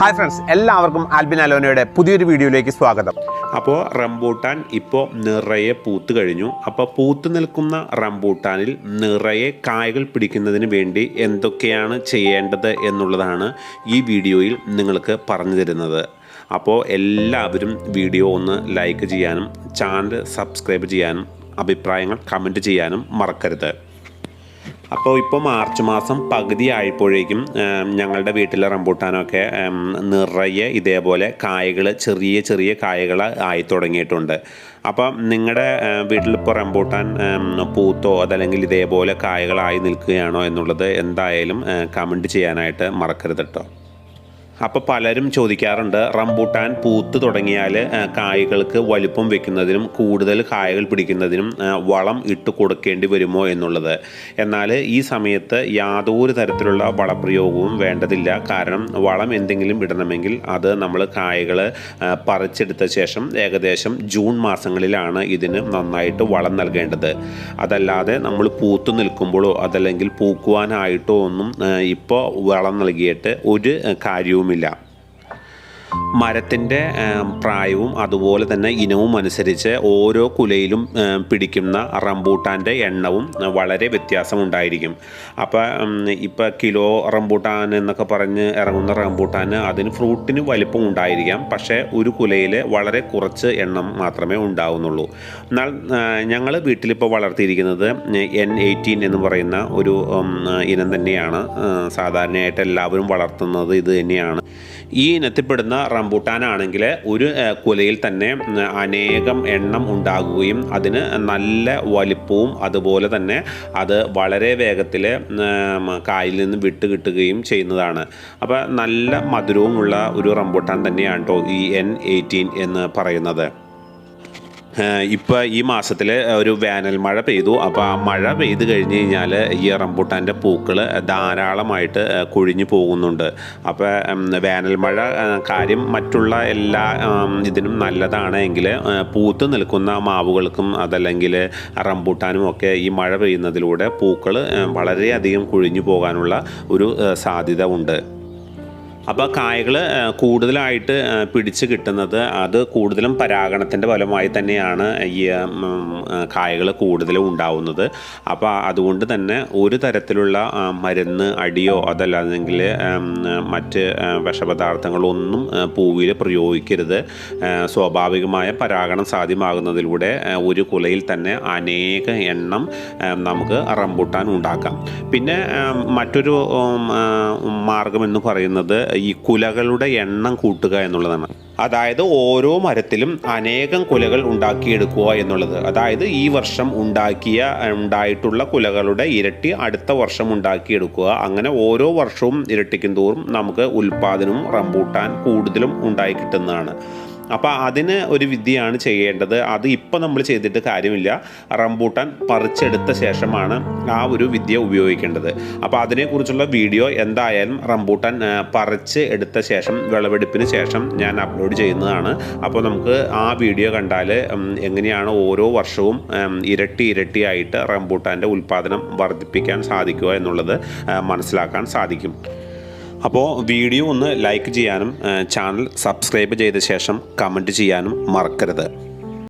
Hi friends എല്ലാവർക്കും ആൽബിൻ അലോനയുടെ പുതിയൊരു വീഡിയോയിലേക്ക് സ്വാഗതം. അപ്പോൾ റംബൂട്ടാൻ ഇപ്പോൾ നിറയെ പൂത്ത് കഴിഞ്ഞു. അപ്പോൾ പൂത്ത് നിൽക്കുന്ന റംബൂട്ടാനിൽ നിറയെ കായകൾ പിടിക്കുന്നതിന് വേണ്ടി എന്തൊക്കെയാണ് ചെയ്യേണ്ടത് എന്നുള്ളതാണ് ഈ വീഡിയോയിൽ നിങ്ങൾക്ക് പറഞ്ഞു തരുന്നത്. അപ്പോൾ എല്ലാവരും വീഡിയോ ഒന്ന് ലൈക്ക് ചെയ്യാനും ചാനൽ സബ്സ്ക്രൈബ് ചെയ്യാനും അഭിപ്രായങ്ങൾ കമന്റ് ചെയ്യാനും മറക്കരുത്. അപ്പോൾ ഇപ്പോൾ മാർച്ച് മാസം പകുതി ആയപ്പോഴേക്കും ഞങ്ങളുടെ വീട്ടിലെ റംബൂട്ടാനൊക്കെ നിറയെ ഇതേപോലെ കായകൾ ചെറിയ ചെറിയ കായകൾ ആയി തുടങ്ങിയിട്ടുണ്ട്. അപ്പം നിങ്ങളുടെ വീട്ടിലിപ്പോൾ റംബൂട്ടാൻ പൂത്തോ അതല്ലെങ്കിൽ ഇതേപോലെ കായകളായി നിൽക്കുകയാണോ എന്നുള്ളത് എന്തായാലും കമന്റ് ചെയ്യാനായിട്ട് മറക്കരുത് കേട്ടോ. അപ്പോൾ പലരും ചോദിക്കാറുണ്ട് റംബൂട്ടാൻ പൂത്ത് തുടങ്ങിയാൽ കായകൾക്ക് വലുപ്പം വെക്കുന്നതിനും കൂടുതൽ കായകൾ പിടിക്കുന്നതിനും വളം ഇട്ട് കൊടുക്കേണ്ടി വരുമോ എന്നുള്ളത്. എന്നാൽ ഈ സമയത്ത് യാതൊരു തരത്തിലുള്ള വളപ്രയോഗവും വേണ്ടതില്ല. കാരണം വളം എന്തെങ്കിലും ഇടണമെങ്കിൽ അത് നമ്മൾ കായകൾ പറിച്ചെടുത്ത ശേഷം ഏകദേശം ജൂൺ മാസങ്ങളിലാണ് ഇതിന് നന്നായിട്ട് വളം നൽകേണ്ടത്. അതല്ലാതെ നമ്മൾ പൂത്തു നിൽക്കുമ്പോഴോ അതല്ലെങ്കിൽ പൂക്കുവാനായിട്ടോ ഒന്നും ഇപ്പോൾ വളം നൽകിയിട്ട് ഒരു ആ, humilhar. മരത്തിന്റെ പ്രായവും അതുപോലെ തന്നെ ഇനവും അനുസരിച്ച് ഓരോ കുലയിലും പിടിക്കുന്ന റംബൂട്ടാന്റെ എണ്ണവും വളരെ വ്യത്യാസമുണ്ടായിരിക്കും അപ്പോൾ ഇപ്പോൾ കിലോ റംബൂട്ടാൻ എന്നൊക്കെ പറഞ്ഞ് ഇറങ്ങുന്ന റംബൂട്ടാന് അതിന് ഫ്രൂട്ടിന് വലിപ്പം ഉണ്ടായിരിക്കാം. പക്ഷേ ഒരു കുലയിൽ വളരെ കുറച്ച് എണ്ണം മാത്രമേ ഉണ്ടാവുന്നുള്ളൂ. എന്നാൽ ഞങ്ങൾ വീട്ടിലിപ്പോൾ വളർത്തിയിരിക്കുന്നത് എൻ എയ്റ്റീൻ എന്ന് പറയുന്ന ഒരു ഇനം തന്നെയാണ്. സാധാരണയായിട്ട് എല്ലാവരും വളർത്തുന്നത് ഇത് തന്നെയാണ്. ഈ ഇനത്തിൽപ്പെടുന്ന റംബൂട്ടാനാണെങ്കിൽ ഒരു കുലയിൽ തന്നെ അനേകം എണ്ണം ഉണ്ടാകുകയും അതിന് നല്ല വലിപ്പവും അതുപോലെ തന്നെ അത് വളരെ വേഗത്തിൽ കായിൽ നിന്ന് വിട്ട് കിട്ടുകയും ചെയ്യുന്നതാണ്. അപ്പോൾ നല്ല മധുരവുമുള്ള ഒരു റംബൂട്ടാൻ തന്നെയാണ് കേട്ടോ ഈ എൻ എയ്റ്റീൻ എന്ന് പറയുന്നത്. ഇപ്പോൾ ഈ മാസത്തിൽ ഒരു വേനൽ മഴ പെയ്തു. അപ്പോൾ ആ മഴ പെയ്ത് കഴിഞ്ഞ് കഴിഞ്ഞാൽ ഈ റംബൂട്ടാന്റെ പൂക്കൾ ധാരാളമായിട്ട് കൊഴിഞ്ഞു പോകുന്നുണ്ട്. അപ്പോൾ വേനൽ മഴ കാര്യം മറ്റുള്ള എല്ലാ ഇതിനും നല്ലതാണ് എങ്കിൽ പൂത്ത് നിൽക്കുന്ന മാവുകൾക്കും അതല്ലെങ്കിൽ റംബൂട്ടാനും ഒക്കെ ഈ മഴ പെയ്യുന്നതിലൂടെ പൂക്കൾ വളരെയധികം കൊഴിഞ്ഞു പോകാനുള്ള ഒരു സാധ്യത ഉണ്ട്. അപ്പോൾ കായകൾ കൂടുതലായിട്ട് പിടിച്ച് കിട്ടുന്നത് അത് കൂടുതലും പരാഗണത്തിന്റെ ഫലമായി തന്നെയാണ് ഈ കായകൾ കൂടുതലും ഉണ്ടാവുന്നത്. അപ്പോൾ അതുകൊണ്ട് തന്നെ ഒരു തരത്തിലുള്ള മരുന്ന് അടിയോ അതല്ലെങ്കിൽ മറ്റ് വിഷപദാർത്ഥങ്ങളോ ഒന്നും പൂവിൽ പ്രയോഗിക്കരുത്. സ്വാഭാവികമായ പരാഗണം സാധ്യമാകുന്നതിലൂടെ ഒരു കുലയിൽ തന്നെ അനേക എണ്ണം നമുക്ക് റംബുട്ടാൻ ഉണ്ടാക്കാം. പിന്നെ മറ്റൊരു മാർഗമെന്ന് പറയുന്നത് ഈ കുലകളുടെ എണ്ണം കൂട്ടുക എന്നുള്ളതാണ്. അതായത് ഓരോ മരത്തിലും അനേകം കുലകൾ ഉണ്ടാക്കിയെടുക്കുക എന്നുള്ളത്. അതായത് ഈ വർഷം ഉണ്ടാക്കിയ ഉണ്ടായിട്ടുള്ള കുലകളുടെ ഇരട്ടി അടുത്ത വർഷം ഉണ്ടാക്കിയെടുക്കുക. അങ്ങനെ ഓരോ വർഷവും ഇരട്ടിക്കും തോറും നമുക്ക് ഉൽപ്പാദനവും റംബൂട്ടാൻ കൂടുതലും ഉണ്ടായി കിട്ടുന്നതാണ്. അപ്പോൾ അതിന് ഒരു വിദ്യയാണ് ചെയ്യേണ്ടത്. അത് ഇപ്പോൾ നമ്മൾ ചെയ്തിട്ട് കാര്യമില്ല. റംബൂട്ടാൻ പറിച്ചെടുത്ത ശേഷമാണ് ആ ഒരു വിദ്യ ഉപയോഗിക്കേണ്ടത്. അപ്പോൾ അതിനെക്കുറിച്ചുള്ള വീഡിയോ എന്തായാലും റംബൂട്ടാൻ പറിച്ച് എടുത്ത ശേഷം വിളവെടുപ്പിന് ശേഷം ഞാൻ അപ്ലോഡ് ചെയ്യുന്നതാണ്. അപ്പോൾ നമുക്ക് ആ വീഡിയോ കണ്ടാൽ എങ്ങനെയാണ് ഓരോ വർഷവും ഇരട്ടി ഇരട്ടിയായിട്ട് റംബൂട്ടാന്റെ ഉൽപ്പാദനം വർദ്ധിപ്പിക്കാൻ സാധിക്കുക എന്നുള്ളത് മനസ്സിലാക്കാൻ സാധിക്കും. അപ്പോൾ വീഡിയോ ഒന്ന് ലൈക്ക് ചെയ്യാനും ചാനൽ സബ്സ്ക്രൈബ് ചെയ്ത ശേഷം കമന്റ് ചെയ്യാനും മറക്കരുത്.